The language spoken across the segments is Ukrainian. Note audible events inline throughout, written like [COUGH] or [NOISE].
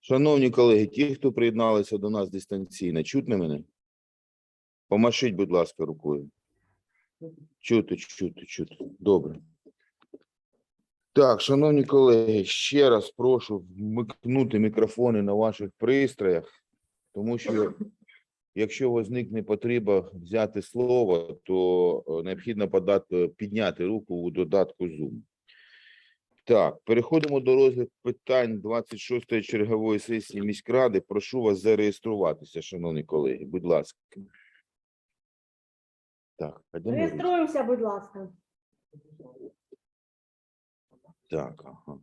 Шановні колеги, ті, хто приєдналися до нас дистанційно, чутно мене? Помашіть, будь ласка, рукою. Чути, чути, чути. Добре. Так, шановні колеги, ще раз прошу вмикнути мікрофони на ваших пристроях, тому що якщо возникне потреба взяти слово, то е, необхідно подати, підняти руку у додатку Zoom. Так, переходимо до розгляду питань 26-ї чергової сесії міськради. Прошу вас зареєструватися, шановні колеги, будь ласка. Так. Реєструємося, будь ласка. Так, ага.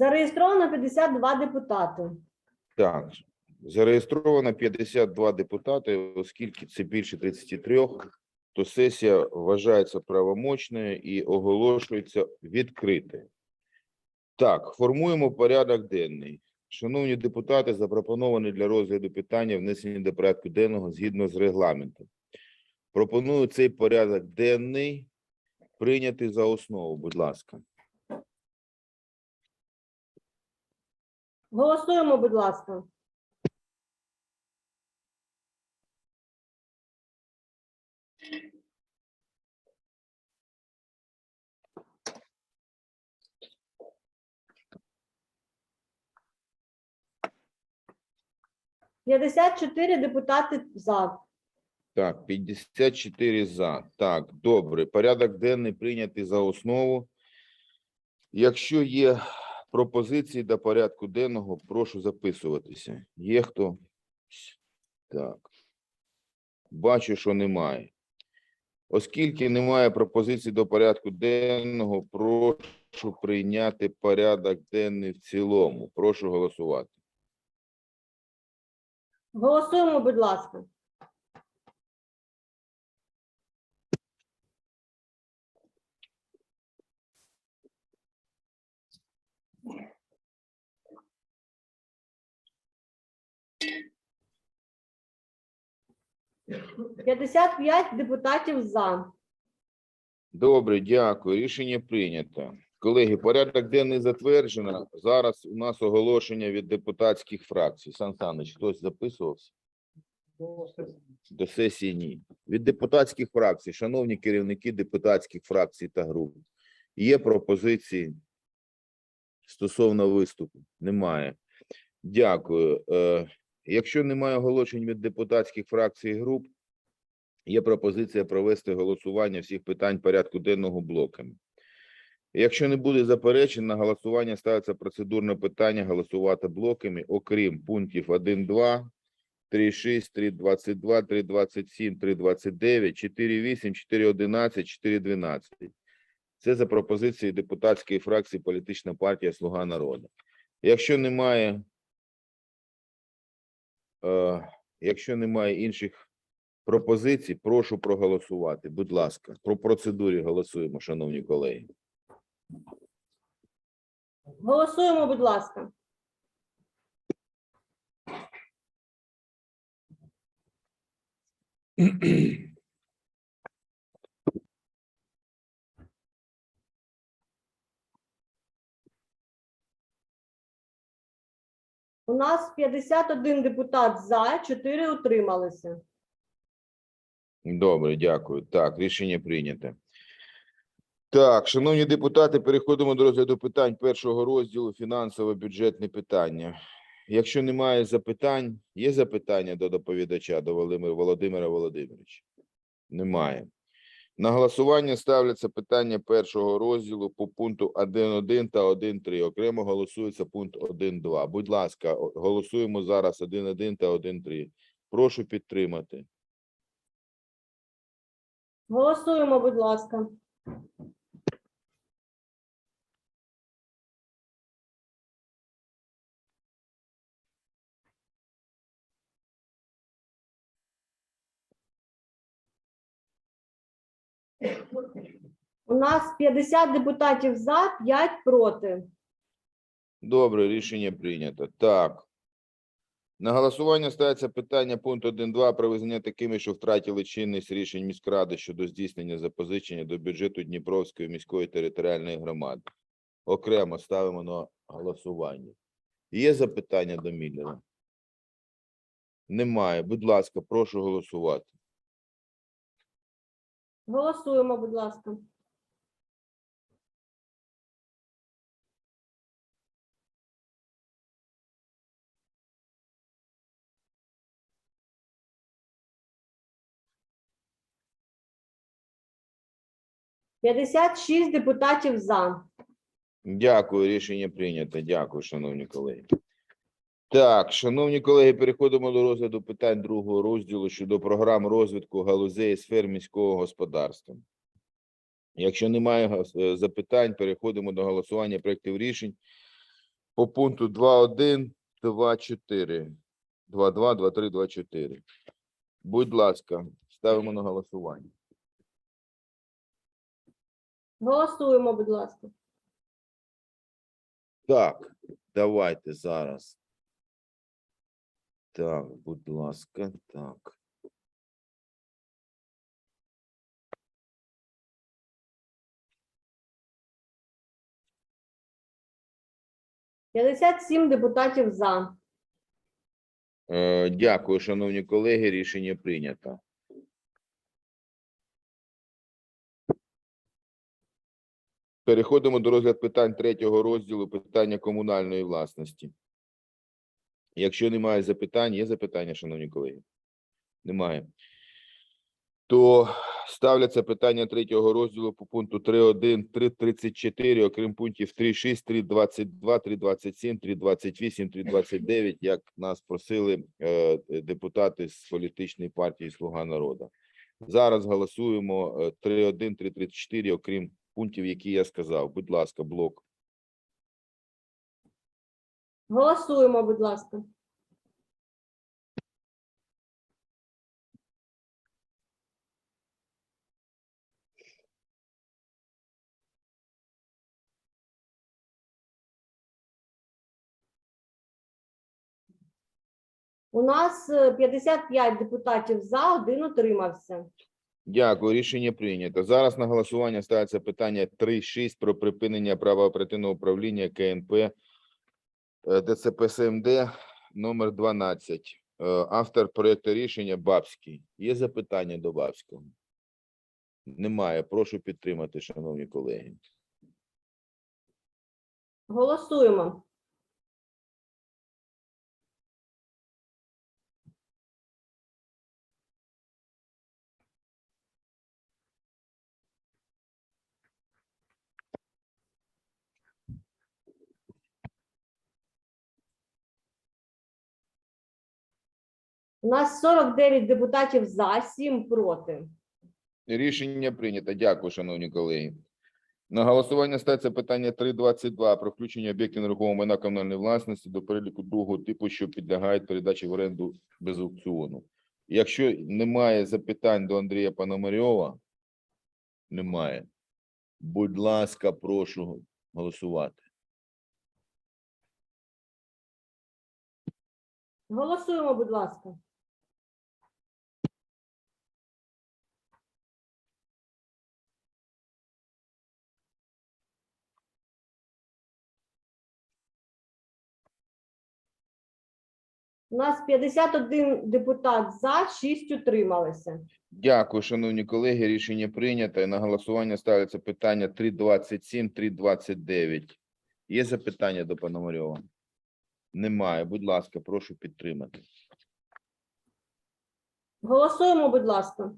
Зареєстровано 52 депутати. Так, зареєстровано 52 депутати, оскільки це більше 33, то сесія вважається правомочною і оголошується відкритою. Так, формуємо порядок денний. Шановні депутати, запропоновані для розгляду питання внесені до порядку денного згідно з регламентом. Пропоную цей порядок денний прийняти за основу, будь ласка. Голосуємо, будь ласка. П'ятдесят чотири депутати за. Так, 54 за. Так, добре. Порядок денний прийнятий за основу. Якщо є пропозиції до порядку денного, прошу записуватися. Є хто? Так. Бачу, що немає. Оскільки немає пропозицій до порядку денного, прошу прийняти порядок денний в цілому. Прошу голосувати. Голосуємо, будь ласка. П'ятдесят п'ять депутатів за. Добре, дякую. Рішення прийнято. Колеги, порядок денний затверджено. Зараз у нас оголошення від депутатських фракцій. Сан Саныч, хтось записувався? До сесії ні. Від депутатських фракцій, шановні керівники депутатських фракцій та груп, є пропозиції стосовно виступу? Немає. Дякую. Якщо немає оголошень від депутатських фракцій і груп, є пропозиція провести голосування всіх питань порядку денного блоками. Якщо не буде заперечень, на голосування ставиться процедурне питання голосувати блоками, окрім пунктів 1, 2, 3, 6, 3, 22, 3, 27, 3, 29, 4, 8, 4, 11, 4, 12. Це за пропозицією депутатської фракції політична партія Слуга народу. Якщо немає, якщо немає інших пропозицій, прошу проголосувати. Будь ласка, про процедурі голосуємо, шановні колеги. Голосуємо, будь ласка. [CLEARS THROAT] У нас 51 депутат за, 4 утрималися. Добре, дякую. Так, рішення прийнято. Так, шановні депутати, переходимо до розгляду питань першого розділу фінансово-бюджетне питання. Якщо немає запитань, є запитання до доповідача до Володимира Володимировича? Немає. На голосування ставляться питання першого розділу по пункту 1.1 та 1.3. Окремо голосується пункт 1.2. Будь ласка, голосуємо зараз 1.1 та 1.3. Прошу підтримати. Голосуємо, будь ласка. У нас 50 депутатів за, 5 проти. Добре, рішення прийнято. Так. На голосування ставиться питання пункт 1.2 про визнання такими, що втратили чинність рішень міськради щодо здійснення запозичення до бюджету Дніпровської міської територіальної громади. Окремо ставимо на голосування. Є запитання до Міллера? Немає. Будь ласка, прошу голосувати. Голосуємо, будь ласка. П'ятдесят шість депутатів за. Дякую, рішення прийнято. Дякую, шановні колеги. Так, шановні колеги, переходимо до розгляду питань другого розділу щодо програм розвитку галузей сфер міського господарства. Якщо немає е, запитань, переходимо до голосування проєктів рішень по пункту 2.1, 2.4, 2.2, 2.3, 2.4. Будь ласка, ставимо на голосування. Голосуємо, будь ласка. Так, давайте зараз. Так, будь ласка, так. П'ятдесят сім депутатів за. Е, Дякую, шановні колеги. Рішення прийнято. Переходимо до розгляду питань третього розділу питання комунальної власності. Якщо немає запитань, є запитання, шановні колеги? Немає. То ставляться питання третього розділу по пункту 3.1, 3.34, окрім пунктів 3.6, 3.22, 3.27, 3.28, 3.29, як нас просили е, депутати з політичної партії Слуга народу. Зараз голосуємо е, 3.1, 3.34, окрім пунктів, які я сказав. Будь ласка, блок. Голосуємо, будь ласка. У нас е, 55 депутатів за, один утримався. Дякую, рішення прийнято. Зараз на голосування ставиться питання 3.6 про припинення права оперативного управління КНП е, ДЦП СМД номер 12. Е, Автор проєкту рішення Бабський. Є запитання до Бабського? Немає. Прошу підтримати, шановні колеги. Голосуємо. У нас 49 депутатів за, 7 проти. Рішення прийнято. Дякую, шановні колеги. На голосування ставиться питання 3.22 про включення об'єктів нерухомого майна комунальної власності до переліку другого типу, що підлягають передачі в оренду без аукціону. Якщо немає запитань до Андрія Пономарьова, немає. Будь ласка, прошу голосувати. Голосуємо, будь ласка. У нас 51 депутат за, 6 утрималися. Дякую, шановні колеги. Рішення прийнято. І на голосування ставиться питання 3.27, 3.29. Є запитання до Пономарьова? Немає. Будь ласка, прошу підтримати. Голосуємо, будь ласка.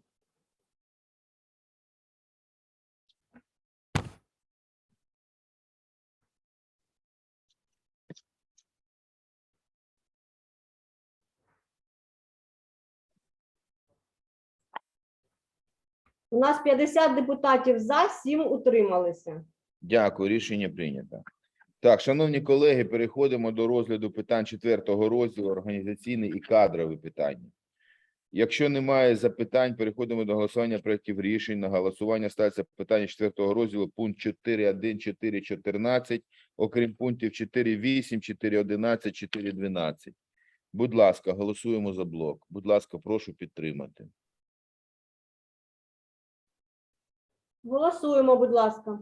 У нас 50 депутатів за, 7 утрималися. Дякую, рішення прийнято. Так, шановні колеги, переходимо до розгляду питань четвертого розділу організаційні і кадрові питання. Якщо немає запитань, переходимо до голосування проєктів рішень. На голосування ставиться питання 4 розділу пункт 4.1, 4.14, окрім пунктів 4.8, 4.11, 4.12. Будь ласка, голосуємо за блок. Будь ласка, прошу підтримати. Голосуємо, будь ласка.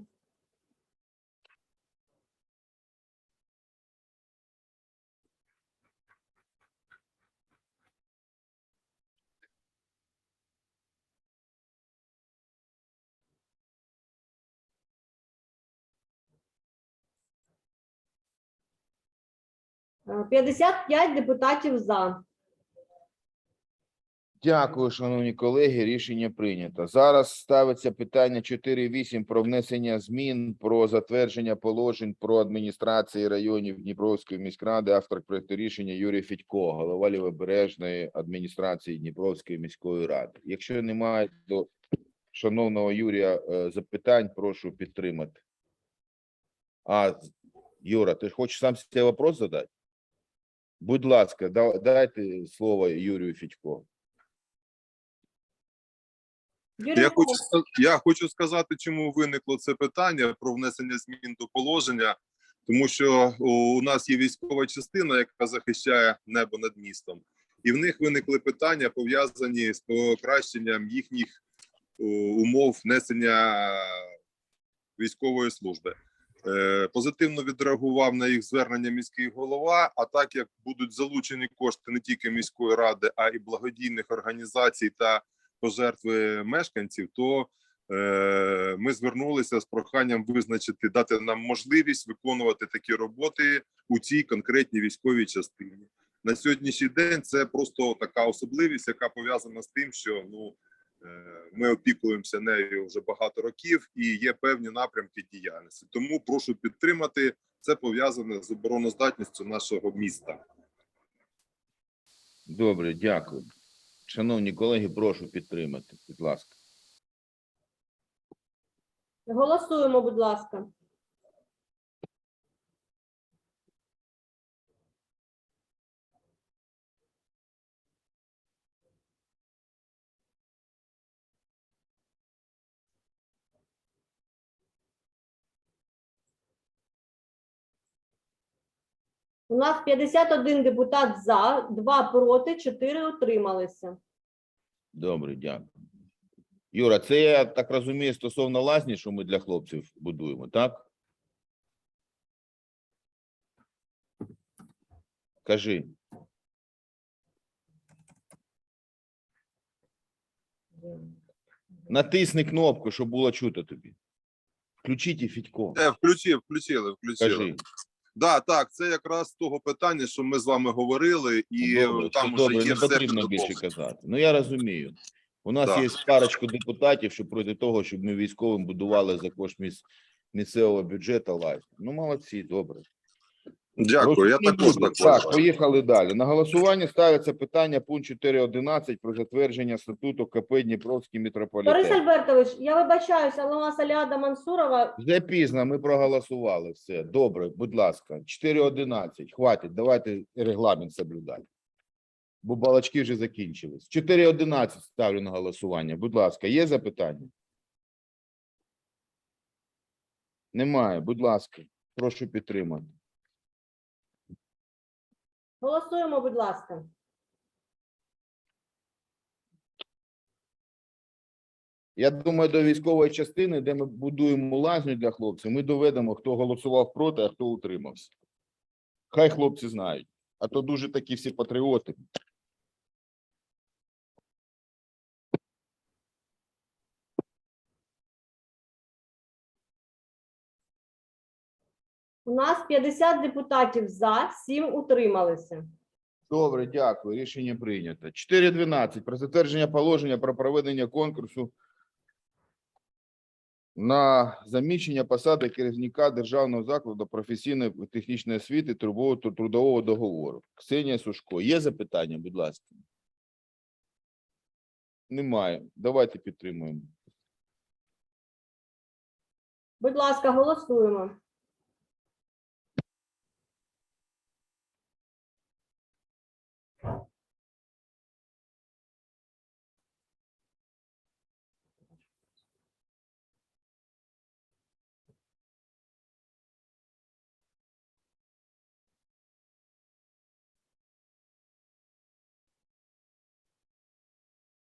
Е, 55 депутатів за. Дякую, шановні колеги. Рішення прийнято. Зараз ставиться питання 4.8 про внесення змін про затвердження положень про адміністрації районів Дніпровської міськради. Автор проекту рішення Юрій Федько, голова Лівобережної адміністрації Дніпровської міської ради. Якщо немає до шановного Юрія е, запитань, прошу підтримати. А, Юра, ти хочеш сам себе вопрос задати? Будь ласка, дайте слово Юрію Федько. Юрій Я хочу, я хочу сказати, чому виникло це питання про внесення змін до положення, тому що у нас є військова частина, яка захищає небо над містом, і в них виникли питання пов'язані з покращенням їхніх умов внесення військової служби. Е, Позитивно відреагував на їх звернення міський голова. А так як будуть залучені кошти не тільки міської ради, а й благодійних організацій та пожертви мешканців, то е, ми звернулися з проханням визначити, дати нам можливість виконувати такі роботи у цій конкретній військовій частині. На сьогоднішній день це просто така особливість, яка пов'язана з тим, що ну е, ми опікуємося нею вже багато років, і є певні напрямки діяльності. Тому прошу підтримати. Це пов'язане з обороноздатністю нашого міста. Добре, дякую. Шановні колеги, прошу підтримати, будь ласка. Голосуємо, будь ласка. У нас 51 депутат за, 2 проти, 4 утрималися. Добре, дякую. Юра, це я так розумію стосовно лазні, що ми для хлопців будуємо, так? Кажи. Натисни кнопку, щоб було чути тобі. Включіть і Фідько. Е, включив, включили, включили. Кажи. Да, так, це якраз того питання, що ми з вами говорили, і Добре, там добре, вже є не все потрібно більше казати. Ну я розумію. У нас Так. є парочку депутатів, що проти того, щоб ми військовим будували за кошт місцевого бюджету лазь. Ну, молодці, добре. Дякую, я також так Так, поїхали далі. На голосування ставиться питання пункт 4.11 про затвердження статуту КП Дніпровський Борис. Альбертович, я вибачаюся, але у нас Аліада Мансурова. Вже пізно, ми проголосували все. Добре, будь ласка. 4.11. Хватить, давайте регламент соблюдати. Бо балачки вже закінчились. 4.11 ставлю на голосування. Будь ласка, є запитання? Немає. Будь ласка, прошу підтримати. Голосуємо, будь ласка. Я думаю, до військової частини, де ми будуємо лазню для хлопців, ми доведемо, хто голосував проти, а хто утримався. Хай хлопці знають. А то дуже такі всі патріоти. У нас 50 депутатів за, 7 утрималися. Добре, дякую. Рішення прийнято. 4.12. Про затвердження положення про проведення конкурсу на заміщення посади керівника державного закладу професійної технічної освіти трудового трудового договору. Ксенія Сушко. Є запитання, будь ласка? Немає. Давайте підтримуємо. Будь ласка, голосуємо.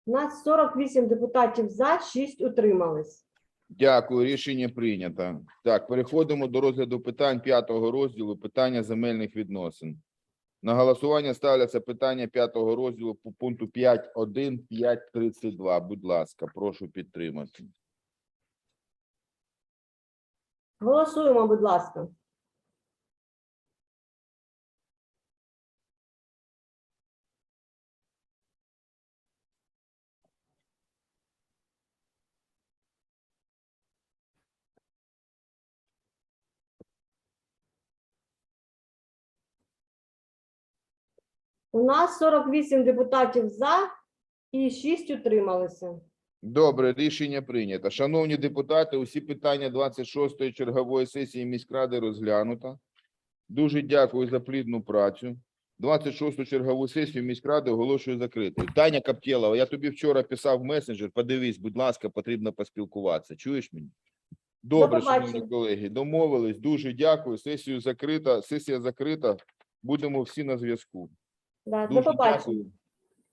У нас 48 депутатів за, 6 утримались. Дякую, рішення прийнято. Так, переходимо до розгляду питань п'ятого розділу, питання земельних відносин. На голосування ставляться питання п'ятого розділу по пункту 5.1, 5.32. Будь ласка, прошу підтримати. Голосуємо, будь ласка. У нас 48 депутатів за і 6 утрималися. Добре, рішення прийнято. Шановні депутати, усі питання 26-ї чергової сесії міськради розглянуто. Дуже дякую за плідну працю. 26-ту чергову сесію міськради оголошую закритою. Таня Каптєлова, я тобі вчора писав в месенджер. Подивись, будь ласка, потрібно поспілкуватися. Чуєш мене? Добре, шановні колеги, домовились. Дуже дякую. Сесію закрита. Сесія закрита. Будемо всі на зв'язку. Да, до Дуже побачення. дякую.